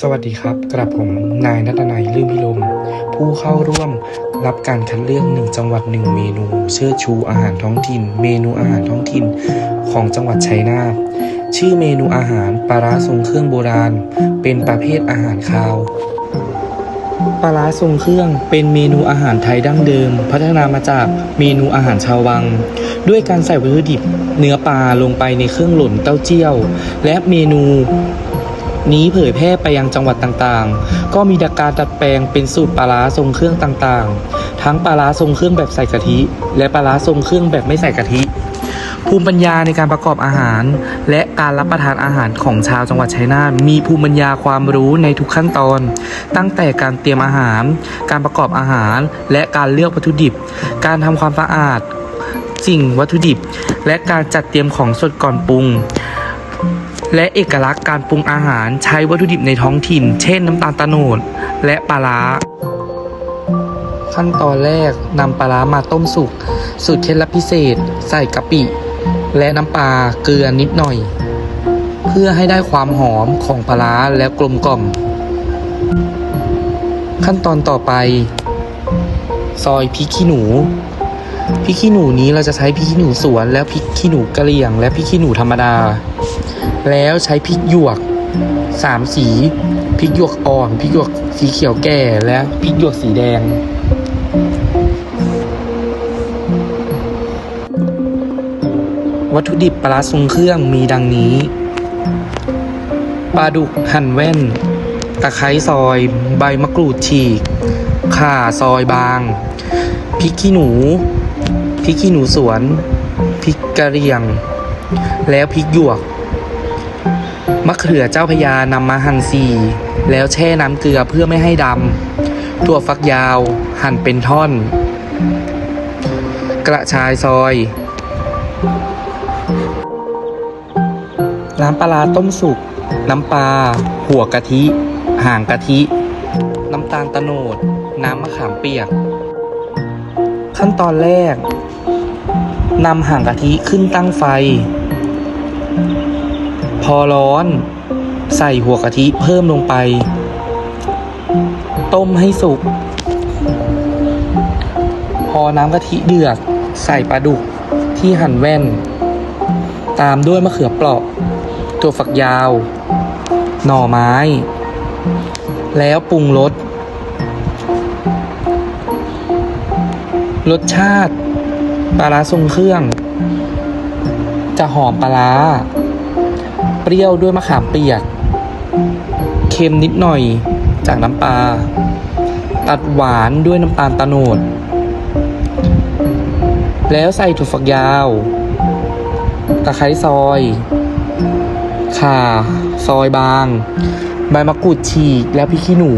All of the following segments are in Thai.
สวัสดีครับ กระผมนายนัทนายลื่นพิลม ผู้เข้าร่วมรับการคัดเลือกหนึ่งจังหวัดหนึ่งเมนู เชิดชูอาหารท้องถิ่น เมนูอาหารท้องถิ่นของจังหวัดชัยนาทชื่อเมนูอาหารปลาร้าทรงเครื่องโบราณ เป็นประเภทอาหารคาวปลาร้าทรงเครื่องเป็นเมนูอาหารไทยดั้งเดิม พัฒนามาจากเมนูอาหารชาววัง ด้วยการใส่วัตถุดิบ เนื้อปลาลงไปในเครื่องหล่นเต้าเจี้ยว และเมนู นี้เผยแพร่ไปยังจังหวัดต่างๆ ก็มีดักการดัดแปลงเป็นสูตรปลาร้าทรงเครื่องต่างๆ ทั้งปลาร้าทรงเครื่องแบบใส่กะทิ และปลาร้าทรงเครื่องแบบไม่ใส่กะทิ ภูมิปัญญาในการประกอบอาหาร และการรับประทานอาหารของชาวจังหวัดชัยนาทมีภูมิปัญญาความรู้ในทุกขั้นตอน ตั้งแต่การเตรียมอาหาร การประกอบอาหาร และการเลือกวัตถุดิบ การทำความสะอาดสิ่งวัตถุดิบ และการจัดเตรียมของสดก่อนปรุง และเอกลักษณ์การปรุงอาหารใช้วัตถุดิบในท้องถิ่น เช่นน้ำตาลตะโนดและปลาร้า ขั้นตอนแรกนำปลาร้ามาต้มสุก สูตรเคล็ดลับพิเศษ ใส่กะปิ และน้ำปลาเกลือนิดหน่อย เพื่อให้ได้ความหอมของปลาร้าและกลมกล่อม ขั้นตอนต่อไป ซอยพริกขี้หนูพริกขี้หนูนี้เราจะใช้พริกขี้หนูสวนแล้วพริกขี้หนูกะเหรี่ยง และพริกขี้หนูธรรมดา แล้วใช้พริกหยวกสามสีพริกหยวกอ่อนพริกหยวกสีเขียวแก่และพริกหยวกสีแดง วัตถุดิบปลาร้าทรงเครื่องมีดังนี้ปลาดุกหั่นแว่น ตะไคร้ซอย ใบมะกรูดฉีกข่าซอยบางพริกขี้หนูพริกขี้หนูสวนพริกกะเหรี่ยง แล้วพริกหยวก มะเขือเจ้าพระยานำมาหั่นสีแล้วแช่น้ำเกลือเพื่อไม่ให้ดำถั่วฝักยาวหั่นเป็นท่อน กระชายซอย น้ำปลาร้าต้มสุก น้ำปลา หัวกะทิ ห่างกะทิ น้ำตาลตะโนด น้ำมะขามเปียก ขั้นตอนแรกนำห่างกะทิขึ้นตั้งไฟ พอร้อน ใส่หัวกะทิเพิ่มลงไป ต้มให้สุก พอน้ำกะทิเดือด ใส่ปลาดุกที่หั่นแว่น ตามด้วยมะเขือเปราะ ตัวฝักยาว หน่อไม้ แล้วปรุงรสรสชาติปลาร้าทรงเครื่อง จะหอมปลาร้า เปรี้ยวด้วยมะขามเปียก เค็มนิดหน่อยจากน้ำปลา ตัดหวานด้วยน้ำตาลตะโนด แล้วใส่ถั่วฝักยาว ตะไคร้ซอย ข่า ซอยบาง ใบมะกรูดฉีก แล้วพริกขี้หนู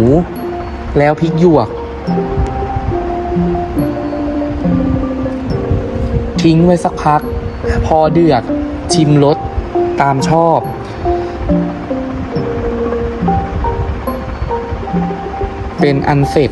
แล้วพริกหยวก ทิ้งไว้สักพัก พอเดือดชิมรส ตามชอบ เป็นอันเสร็จ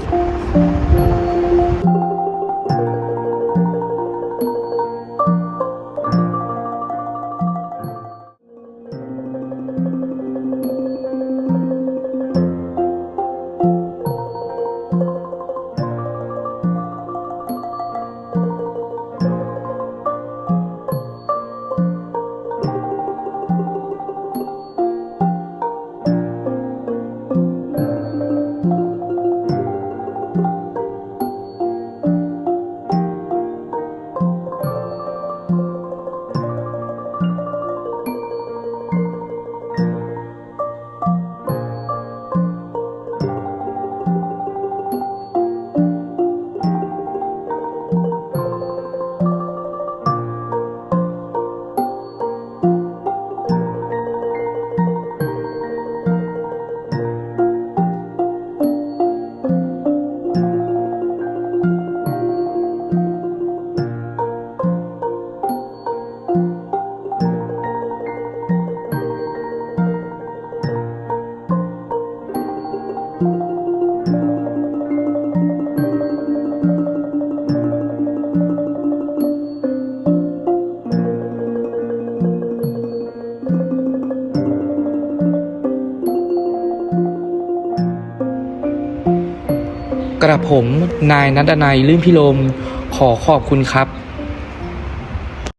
กระผมนายนัดนายลื่นพิลมขอขอบคุณครับ